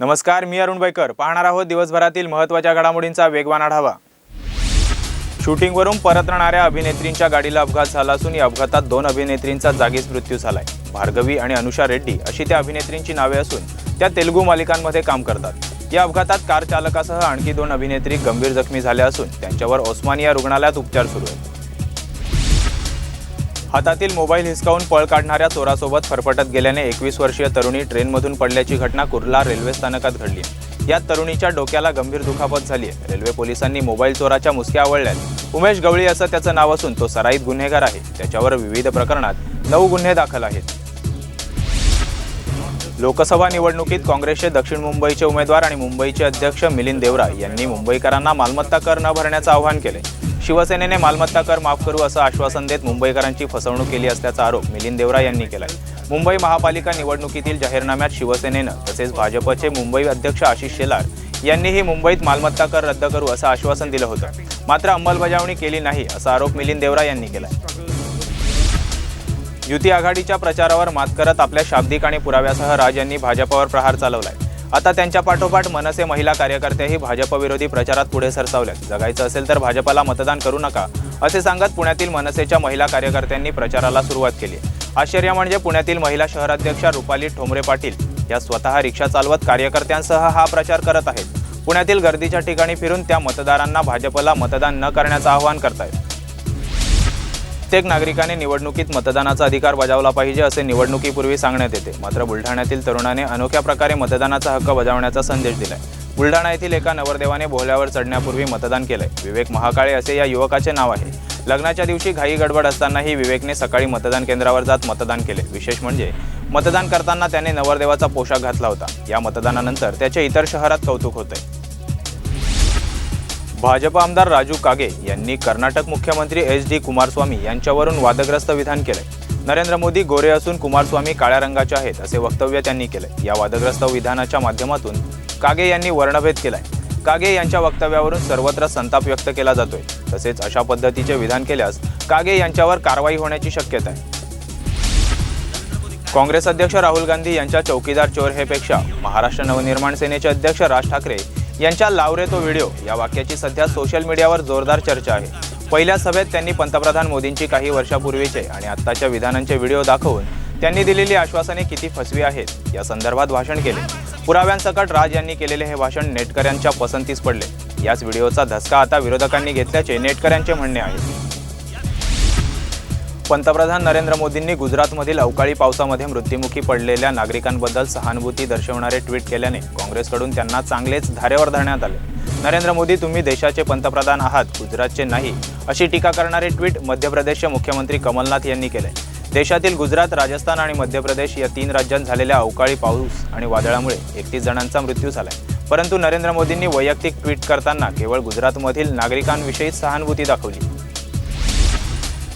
नमस्कार मी अरुण बैकर. पाहणार आहोत दिवसभरातील महत्त्वाच्या घडामोडींचा वेगवान आढावा. शूटिंगवरून परतणाऱ्या अभिनेत्रींच्या गाडीला अपघात झाला असून या अपघातात दोन अभिनेत्रींचा जागीच मृत्यू झालाय. भार्गवी आणि अनुषा रेड्डी अशी त्या अभिनेत्रींची नावे असून त्या तेलुगू मालिकांमध्ये काम करतात. या अपघातात कार चालकासह आणखी दोन अभिनेत्री गंभीर जखमी झाल्या असून त्यांच्यावर ओस्मानिया रुग्णालयात उपचार सुरू आहेत. हातातील मोबाईल हिसकावून पळ काढणाऱ्या चोरासोबत फरफटत गेल्याने एकवीस वर्षीय तरुणी ट्रेनमधून पडल्याची घटना कुर्ला रेल्वे स्थानकात घडली. यात तरुणीच्या डोक्याला गंभीर दुखापत झाली आहे. रेल्वे पोलिसांनी मोबाईल चोराच्या मुसक्या आवळल्यात. उमेश गवळी असं त्याचं नाव असून तो सराईत गुन्हेगार आहे. त्याच्यावर विविध प्रकरणात नऊ गुन्हे दाखल आहेत. लोकसभा निवडणुकीत काँग्रेसचे दक्षिण मुंबईचे उमेदवार आणि मुंबईचे अध्यक्ष मिलिंद देवरा यांनी मुंबईकरांना मालमत्ता कर न भरण्याचं आवाहन केले शिवसेनेने मालमत्ता कर माफ करू असं आश्वासन देत मुंबईकरांची फसवणूक केली असल्याचा आरोप मिलिंद देवरा यांनी आहे मुंबई महापालिका निवडणुकीतील जाहीरनाम्यात शिवसेनेनं तसेच भाजपचे मुंबई अध्यक्ष आशिष शेलार यांनीही मुंबईत मालमत्ता कर रद्द करू असं आश्वासन दिलं होतं. मात्र अंमलबजावणी केली नाही असा आरोप मिलिंद देवरा यांनी केला युती आघाडीच्या प्रचारावर मात करत आपल्या शाब्दिक आणि पुराव्यासह राज यांनी भाजपावर प्रहार चालवलाय. आता त्यांच्या पाठोपाठ मनसे महिला कार्यकर्त्याही भाजपविरोधी प्रचारात पुढे सरसावल्यात. जगायचं असेल तर भाजपला मतदान करू नका असे सांगत पुण्यातील मनसेच्या महिला कार्यकर्त्यांनी प्रचाराला सुरुवात केली आश्चर्य म्हणजे पुण्यातील महिला शहराध्यक्षा रुपाली ठोंबरे पाटील या स्वतः रिक्षा चालवत कार्यकर्त्यांसह हा प्रचार करत आहेत. पुण्यातील गर्दीच्या ठिकाणी फिरून त्या मतदारांना भाजपला मतदान न करण्याचं आवाहन करतायत. प्रत्येक नागरिकाने निवडणुकीत मतदानाचा अधिकार बजावला पाहिजे असे निवडणुकीपूर्वी सांगण्यात येते. मात्र बुलढाण्यातील तरुणाने अनोख्या प्रकारे मतदानाचा हक्क बजावण्याचा संदेश दिलाय. बुलढाणा येथील एका नवरदेवाने भोल्यावर चढण्यापूर्वी मतदान केलंय. विवेक महाकाळे असे या युवकाचे नाव आहे. लग्नाच्या दिवशी घाई गडबड असतानाही विवेकने सकाळी मतदान केंद्रावर जात मतदान केले. विशेष म्हणजे मतदान करताना त्याने नवरदेवाचा पोशाख घातला होता. या मतदानानंतर त्याचे इतर शहरात कौतुक होते भाजप आमदार राजू कागे यांनी कर्नाटक मुख्यमंत्री एच डी कुमारस्वामी यांच्यावरून वादग्रस्त विधान केलंय. नरेंद्र मोदी गोरे असून कुमारस्वामी काळ्या रंगाचे आहेत असे वक्तव्य त्यांनी केलंय. या वादग्रस्त विधानाच्या माध्यमातून कागे यांनी वर्णभेद केलाय. कागे यांच्या वक्तव्यावरून सर्वत्र संताप व्यक्त केला जातोय. तसेच अशा पद्धतीचे विधान केल्यास कागे यांच्यावर कारवाई होण्याची शक्यता आहे. काँग्रेस अध्यक्ष राहुल गांधी यांच्या चौकीदार चोर हेपेक्षा महाराष्ट्र नवनिर्माण सेनेचे अध्यक्ष राज ठाकरे यांच्या लावरे तो व्हिडिओ या वाक्याची सध्या सोशल मीडियावर जोरदार चर्चा आहे. पहिल्या सभेत त्यांनी पंतप्रधान मोदींची काही वर्षापूर्वीचे आणि आत्ताच्या विधानांचे व्हिडिओ दाखवून त्यांनी दिलेली आश्वासने किती फसवी आहेत या संदर्भात भाषण केले. पुराव्यांसकट राज यांनी केलेले हे भाषण नेटकऱ्यांच्या पसंतीस पडले. याच व्हिडिओचा धसका आता विरोधकांनी घेतल्याचे नेटकऱ्यांचे म्हणणे आहे. पंतप्रधान नरेंद्र मोदींनी गुजरातमधील अवकाळी पावसामध्ये मृत्युमुखी पडलेल्या नागरिकांबद्दल सहानुभूती दर्शवणारे ट्विट केल्याने काँग्रेसकडून त्यांना चांगलेच धारेवर धरण्यात आले. नरेंद्र मोदी तुम्ही देशाचे पंतप्रधान आहात गुजरातचे नाही अशी टीका करणारे ट्विट मध्य प्रदेशचे मुख्यमंत्री कमलनाथ यांनी केले. देशातील गुजरात राजस्थान आणि मध्य प्रदेश या तीन राज्यात झालेल्या अवकाळी पाऊस आणि वादळामुळे एकतीस जणांचा मृत्यू झालाय. परंतु नरेंद्र मोदींनी वैयक्तिक ट्विट करताना केवळ गुजरातमधील नागरिकांविषयी सहानुभूती दाखवली.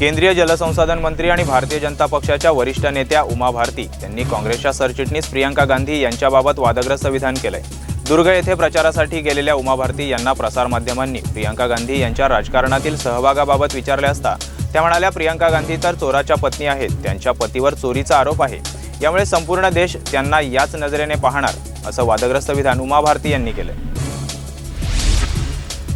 केंद्रीय जलसंसाधन मंत्री आणि भारतीय जनता पक्षाच्या वरिष्ठ नेत्या उमा भारती यांनी काँग्रेसच्या सरचिटणीस प्रियंका गांधी यांच्याबाबत वादग्रस्त विधान केलंय. दुर्ग येथे प्रचारासाठी गेलेल्या उमा भारती यांना प्रसारमाध्यमांनी प्रियंका गांधी यांच्या राजकारणातील सहभागाबाबत विचारले असता त्या म्हणाल्या प्रियंका गांधी तर चोराच्या पत्नी आहेत त्यांच्या पतीवर चोरीचा आरोप आहे. यामुळे संपूर्ण देश त्यांना याच नजरेने पाहणार असं वादग्रस्त विधान उमा भारती यांनी केलं